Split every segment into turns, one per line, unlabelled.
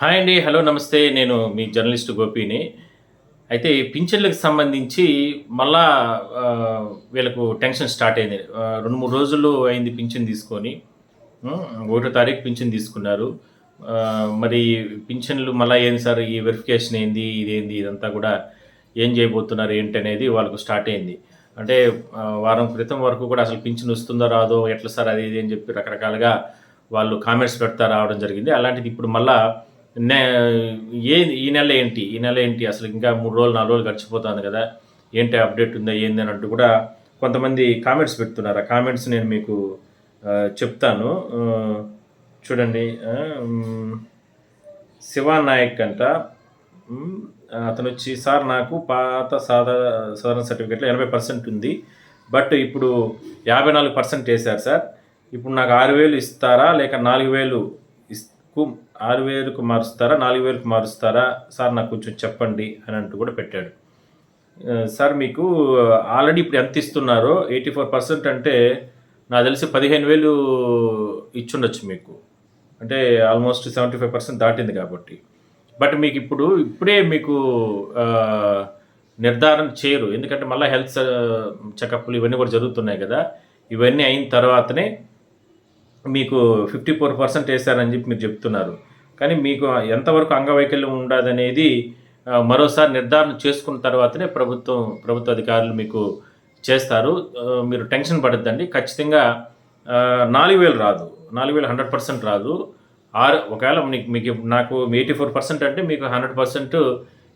Hi అండి hello నమస్తే. నేను మీ జర్నలిస్ట్ గోపిని. అయితే పింఛన్లకు సంబంధించి మళ్ళా వీళ్ళకు టెన్షన్ స్టార్ట్ అయింది. రెండు మూడు రోజులు అయింది పింఛన్ తీసుకొని. ఒకటో తారీఖు పింఛన్ తీసుకున్నారు. మరి పింఛన్లు మళ్ళీ ఏంది సార్? ఈ వెరిఫికేషన్ ఏంది? ఇదేంది? ఇదంతా కూడా ఏం చేయబోతున్నారు? ఏంటి అనేది వాళ్ళకు స్టార్ట్ అయింది. అంటే వారం క్రితం వరకు కూడా అసలు పింఛన్ వస్తుందో రాదో ఎట్లా సార్ అది ఇది అని చెప్పి రకరకాలుగా వాళ్ళు కామెంట్స్ పెడతా రావడం జరిగింది. అలాంటిది ఇప్పుడు మళ్ళీ ఏ ఈ నెల ఏంటి? ఈ నెల ఏంటి? అసలు ఇంకా మూడు రోజులు నాలుగు రోజులు గడిచిపోతుంది కదా. ఏంటి అప్డేట్ ఉందా ఏంది అని అంటూ కూడా కొంతమంది కామెంట్స్ పెడుతున్నారు. ఆ కామెంట్స్ నేను మీకు చెప్తాను. చూడండి. శివానాయక్ నాయక్ అంట అతను వచ్చి సార్ నాకు పాత సాధా సాధారణ సర్టిఫికేట్లో ఎనభై పర్సెంట్ ఉంది. బట్ ఇప్పుడు యాభై నాలుగు పర్సెంట్ వేశారు సార్. ఇప్పుడు నాకు ఆరు వేలు ఇస్తారా? లేక నాలుగు వేలు కు ఆరు వేలకు మారుస్తారా నాలుగు వేలకు మారుస్తారా? సార్ నాకు కొంచెం చెప్పండి అని అంటూ కూడా పెట్టాడు. సార్ మీకు ఆల్రెడీ ఇప్పుడు ఎంత ఇస్తున్నారో ఎయిటీ ఫోర్ పర్సెంట్ అంటే నాకు తెలిసి పదిహేను వేలు ఇచ్చుండొచ్చు మీకు. అంటే ఆల్మోస్ట్ సెవెంటీ ఫైవ్ పర్సెంట్ దాటింది కాబట్టి. బట్ మీకు ఇప్పుడు ఇప్పుడే మీకు నిర్ధారణ చేయరు. ఎందుకంటే మళ్ళీ హెల్త్ చెకప్లు ఇవన్నీ కూడా జరుగుతున్నాయి కదా. ఇవన్నీ అయిన తర్వాతనే మీకు ఫిఫ్టీ ఫోర్ పర్సెంట్ వేశారని చెప్పి మీరు చెప్తున్నారు. కానీ మీకు ఎంతవరకు అంగవైకల్యం ఉండదనేది మరోసారి నిర్ధారణ చేసుకున్న తర్వాతనే ప్రభుత్వం ప్రభుత్వ అధికారులు మీకు చేస్తారు. మీరు టెన్షన్ పడద్దండి. ఖచ్చితంగా నాలుగు వేలు రాదు. నాలుగు వేలు హండ్రెడ్ పర్సెంట్ రాదు. ఆరు ఒకవేళ మీకు మీకు నాకు ఎయిటీ ఫోర్ పర్సెంట్ అంటే మీకు హండ్రెడ్ పర్సెంట్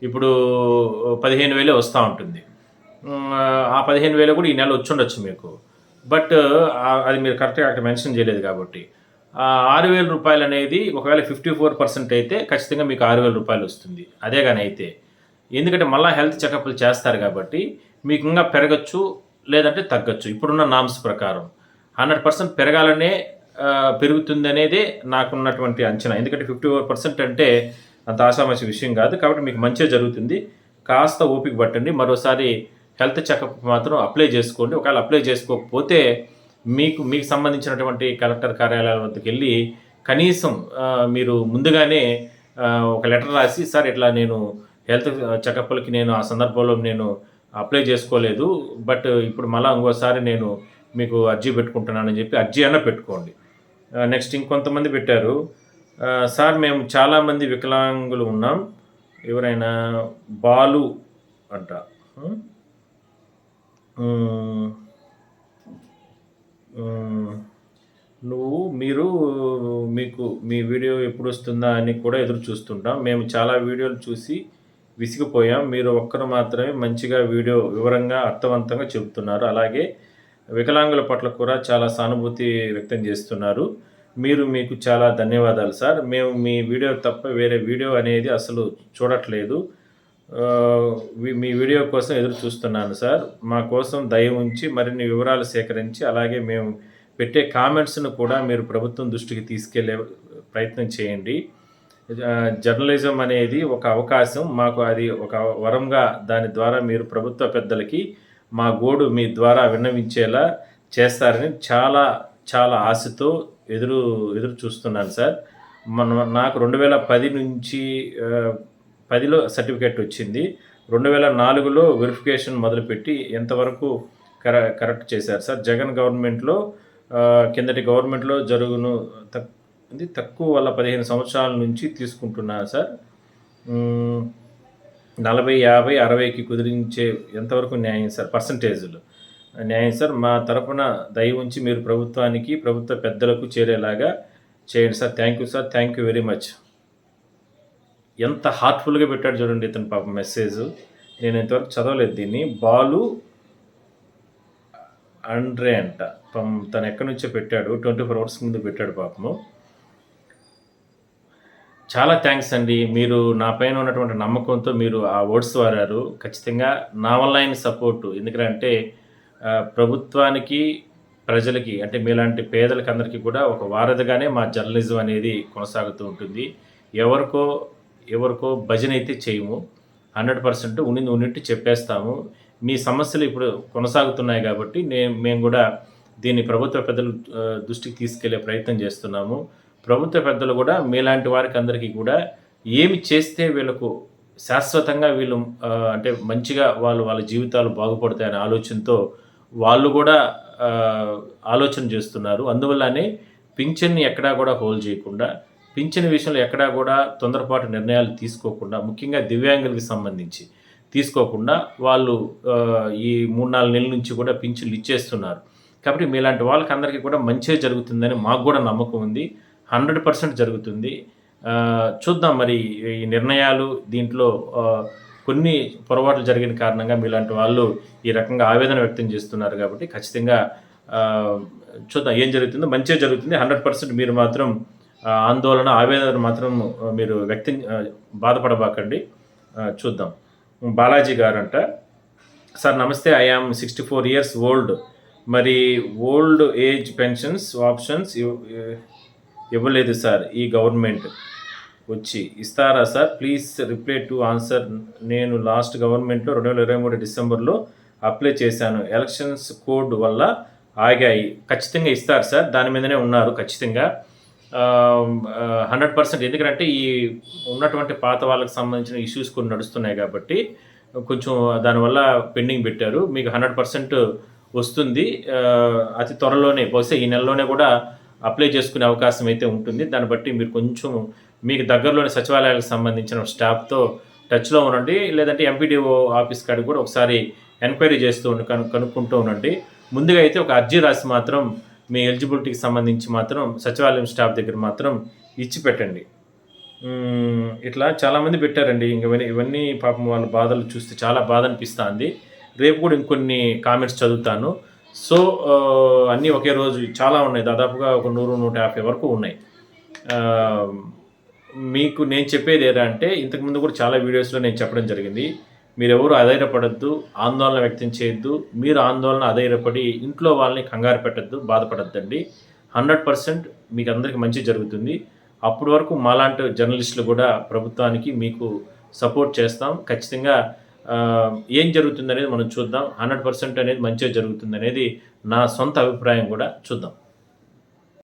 ఇప్పుడు పదిహేను వేలే వస్తూ ఉంటుంది. ఆ పదిహేను వేలు కూడా ఈ నెల వచ్చుండొచ్చు మీకు. బట్ అది మీరు కరెక్ట్గా అక్కడ మెన్షన్ చేయలేదు కాబట్టి. ఆరు వేల రూపాయలు అనేది ఒకవేళ ఫిఫ్టీ ఫోర్ పర్సెంట్ అయితే ఖచ్చితంగా మీకు ఆరు వేల రూపాయలు వస్తుంది. అదే కానీ అయితే. ఎందుకంటే మళ్ళీ హెల్త్ చెకప్లు చేస్తారు కాబట్టి మీకు ఇంకా పెరగచ్చు లేదంటే తగ్గచ్చు. ఇప్పుడున్న నామ్స్ ప్రకారం. హండ్రెడ్ పర్సెంట్ పెరగాలనే పెరుగుతుంది అనేదే నాకున్నటువంటి అంచనా. ఎందుకంటే ఫిఫ్టీ ఫోర్ పర్సెంట్ అంటే అంత ఆశామాసి విషయం కాదు. కాబట్టి మీకు మంచిగా జరుగుతుంది. కాస్త ఓపిక పట్టండి. మరోసారి హెల్త్ చెకప్ మాత్రం అప్లై చేసుకోండి. ఒకవేళ అప్లై చేసుకోకపోతే మీకు మీకు సంబంధించినటువంటి కలెక్టర్ కార్యాలయాల వద్దకు వెళ్ళి కనీసం మీరు ముందుగానే ఒక లెటర్ రాసి సార్ ఇట్లా నేను హెల్త్ చెకప్లకి నేను ఆ సందర్భంలో నేను అప్లై చేసుకోలేదు బట్ ఇప్పుడు మళ్ళీ ఇంకోసారి నేను మీకు అర్జీ పెట్టుకుంటున్నానని చెప్పి అర్జీ అన్న పెట్టుకోండి. నెక్స్ట్ ఇంకొంతమంది పెట్టారు. సార్ మేము చాలామంది వికలాంగులు ఉన్నాం. ఎవరైనా బాలు అంట. నువ్వు మీరు మీకు మీ వీడియో ఎప్పుడు వస్తుందా అని కూడా ఎదురు చూస్తుంటాం. మేము చాలా వీడియోలు చూసి విసిగిపోయాం. మీరు ఒక్కరు మాత్రమే మంచిగా వీడియో వివరంగా అర్థవంతంగా చెబుతున్నారు. అలాగే వికలాంగుల పట్ల కూడా చాలా సానుభూతి వ్యక్తం చేస్తున్నారు. మీరు మీకు చాలా ధన్యవాదాలు సార్. మేము మీ వీడియో తప్ప వేరే వీడియో అనేది అసలు చూడట్లేదు. మీ వీడియో కోసం ఎదురు చూస్తున్నాను సార్. మా కోసం దయ ఉంచి మరిన్ని వివరాలు సేకరించి అలాగే మేము పెట్టే కామెంట్స్ను కూడా మీరు ప్రభుత్వం దృష్టికి తీసుకెళ్ళే ప్రయత్నం చేయండి. జర్నలిజం అనేది ఒక అవకాశం. మాకు అది ఒక వరంగా దాని ద్వారా మీరు ప్రభుత్వ పెద్దలకి మా గోడు మీ ద్వారా విన్నవించేలా చేస్తారని చాలా చాలా ఆశతో ఎదురు ఎదురు చూస్తున్నాను సార్. మన నాకు రెండు వేల పది నుంచి పదిలో సర్టిఫికేట్ వచ్చింది. రెండు వేల నాలుగులో వెరిఫికేషన్ మొదలుపెట్టి ఎంతవరకు కర కరెక్ట్ చేశారు సార్? జగన్ గవర్నమెంట్లో కిందటి గవర్నమెంట్లో జరుగును తక్ ఇది తక్కువ వల్ల పదిహేను సంవత్సరాల నుంచి తీసుకుంటున్నాను సార్? నలభై యాభై అరవైకి కుదిరించే ఎంతవరకు న్యాయం సార్? పర్సంటేజ్లు. న్యాయం సార్ మా తరపున దయ ఉంచి మీరు ప్రభుత్వానికి ప్రభుత్వ పెద్దలకు చేరేలాగా చేయండి sir. Thank you sir. Thank you very much. ఎంత హార్ట్ఫుల్గా పెట్టాడు చూడండి ఇతను పాప మెసేజ్ నేను ఇంతవరకు చదవలేదు దీన్ని. బాలు అండ్రే అంట. తను ఎక్కడి నుంచో పెట్టాడు. ట్వంటీ ఫోర్ అవర్స్ ముందు పెట్టాడు పాపము. చాలా థ్యాంక్స్ అండి. మీరు నా పైన ఉన్నటువంటి నమ్మకంతో మీరు ఆ ఓట్స్ వారారు ఖచ్చితంగా నా వల్ల అయిన సపోర్టు ఎందుకంటే ప్రభుత్వానికి ప్రజలకి అంటే మీలాంటి పేదలకి అందరికీ కూడా ఒక వారధిగానే మా జర్నలిజం అనేది కొనసాగుతూ ఉంటుంది. ఎవరికో ఎవరికో భజన అయితే చేయము. హండ్రెడ్ పర్సెంట్ ఉండింది ఉన్నట్టు చెప్పేస్తాము. మీ సమస్యలు ఇప్పుడు కొనసాగుతున్నాయి కాబట్టి నేను మేము కూడా దీన్ని ప్రభుత్వ పెద్దలు దృష్టికి తీసుకెళ్ళే ప్రయత్నం చేస్తున్నాము. ప్రభుత్వ పెద్దలు కూడా మీలాంటి వారికి అందరికీ కూడా ఏమి చేస్తే వీళ్ళకు శాశ్వతంగా వీళ్ళు అంటే మంచిగా వాళ్ళు వాళ్ళ జీవితాలు బాగుపడతాయనే ఆలోచనతో వాళ్ళు కూడా ఆలోచన చేస్తున్నారు. అందువల్లనే పింఛన్ని ఎక్కడా కూడా హోల్డ్ చేయకుండా పింఛన్ విషయంలో ఎక్కడా కూడా తొందరపాటు నిర్ణయాలు తీసుకోకుండా ముఖ్యంగా దివ్యాంగులకు సంబంధించి తీసుకోకుండా వాళ్ళు ఈ మూడు నాలుగు నెలల నుంచి కూడా పింఛన్లు ఇచ్చేస్తున్నారు. కాబట్టి మీలాంటి వాళ్ళకి అందరికీ కూడా మంచిగా జరుగుతుందని మాకు కూడా నమ్మకం ఉంది. హండ్రెడ్ పర్సెంట్ జరుగుతుంది. చూద్దాం మరి ఈ నిర్ణయాలు దీంట్లో కొన్ని పొరపాట్లు జరిగిన కారణంగా మీలాంటి వాళ్ళు ఈ రకంగా ఆవేదన వ్యక్తం చేస్తున్నారు కాబట్టి ఖచ్చితంగా చూద్దాం ఏం జరుగుతుందో. మంచిగా జరుగుతుంది. హండ్రెడ్ పర్సెంట్ మీరు మాత్రం ఆందోళన ఆవేదన మాత్రం మీరు వ్యక్తం బాధపడబాకండి. చూద్దాం. బాలాజీ గారంట సార్ నమస్తే I am sixty four years old. మరి ఓల్డ్ ఏజ్ పెన్షన్స్ ఆప్షన్స్ ఇవ్- ఇవ్వలేదు సార్ ఈ గవర్నమెంట్ వచ్చి. ఇస్తారా sir? Please reply to answer. నేను లాస్ట్ గవర్నమెంట్లో రెండు వేల ఇరవై మూడు డిసెంబర్లో అప్లై చేశాను. ఎలక్షన్స్ కోడ్ వల్ల ఆగాయి. ఖచ్చితంగా ఇస్తారు సార్ దాని మీదనే ఉన్నారు ఖచ్చితంగా. Hundred percent. ఎందుకంటే ఈ ఉన్నటువంటి పాత వాళ్ళకి సంబంధించిన ఇష్యూస్ కొన్ని నడుస్తున్నాయి కాబట్టి కొంచెం దానివల్ల పెండింగ్ పెట్టారు. మీకు హండ్రెడ్ పర్సెంట్ వస్తుంది. అతి త్వరలోనే బహుశా ఈ నెలలోనే కూడా అప్లై చేసుకునే అవకాశం అయితే ఉంటుంది. దాన్ని బట్టి మీరు కొంచెం మీకు దగ్గరలోని సచివాలయాలకు సంబంధించిన స్టాఫ్తో టచ్లో ఉండండి. లేదంటే ఎంపీడీఓ ఆఫీస్ కాడికి కూడా ఒకసారి ఎంక్వైరీ చేస్తూ ఉండి కను కనుక్కుంటూ ఉండండి. ముందుగా అయితే ఒక అర్జీ రాసి మాత్రం మీ ఎలిజిబిలిటీకి సంబంధించి మాత్రం సచివాలయం స్టాఫ్ దగ్గర మాత్రం ఇచ్చి పెట్టండి. ఇట్లా చాలామంది పెట్టారండి. ఇంక ఇవన్నీ ఇవన్నీ పాపం వాళ్ళ బాధలు చూస్తే చాలా బాధ అనిపిస్తుంది. రేపు కూడా ఇంకొన్ని కామెంట్స్ చదువుతాను. సో అన్నీ ఒకే రోజు చాలా ఉన్నాయి. దాదాపుగా ఒక నూరు నూట యాభై వరకు ఉన్నాయి. మీకు నేను చెప్పేది ఏదంటే ఇంతకుముందు కూడా చాలా వీడియోస్లో నేను చెప్పడం జరిగింది. మీరెవరు అధైర్యపడద్దు ఆందోళన వ్యక్తం చేయొద్దు మీరు ఆందోళన అధైర్యపడి ఇంట్లో వాళ్ళని కంగారు పెట్టద్దు బాధపడద్దండి. హండ్రెడ్ పర్సెంట్ మీకు అందరికీ మంచి జరుగుతుంది. అప్పటి వరకు మాలాంటి జర్నలిస్టులు కూడా ప్రభుత్వానికి మీకు సపోర్ట్ చేస్తాం. ఖచ్చితంగా ఏం జరుగుతుంది అనేది మనం చూద్దాం. హండ్రెడ్ పర్సెంట్ అనేది మంచిగా జరుగుతుంది అనేది నా సొంత అభిప్రాయం కూడా చూద్దాం.